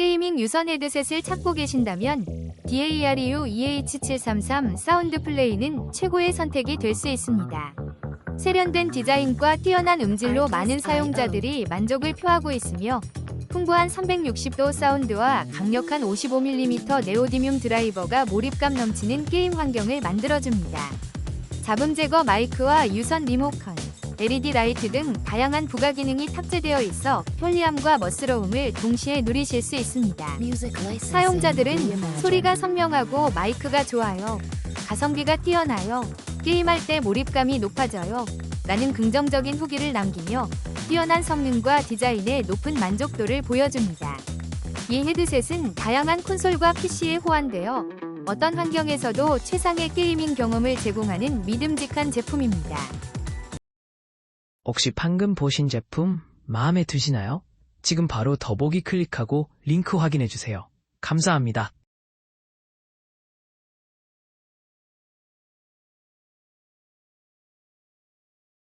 게이밍 유선 헤드셋을 찾고 계신다면 DAREU EH733 사운드 플레이는 최고의 선택이 될 수 있습니다. 세련된 디자인과 뛰어난 음질로 많은 사용자들이 만족을 표하고 있으며 풍부한 360도 사운드와 강력한 55mm 네오디뮴 드라이버가 몰입감 넘치는 게임 환경을 만들어줍니다. 잡음 제거 마이크와 유선 리모컨, LED 라이트 등 다양한 부가 기능이 탑재되어 있어 편리함과 멋스러움을 동시에 누리실 수 있습니다. 사용자들은 소리가 선명하고 마이크가 좋아요. 가성비가 뛰어나요. 게임할 때 몰입감이 높아져요. 라는 긍정적인 후기를 남기며 뛰어난 성능과 디자인의 높은 만족도를 보여줍니다. 이 헤드셋은 다양한 콘솔과 PC에 호환되어 어떤 환경에서도 최상의 게이밍 경험을 제공하는 믿음직한 제품입니다. 혹시 방금 보신 제품 마음에 드시나요? 지금 바로 더보기 클릭하고 링크 확인해 주세요. 감사합니다.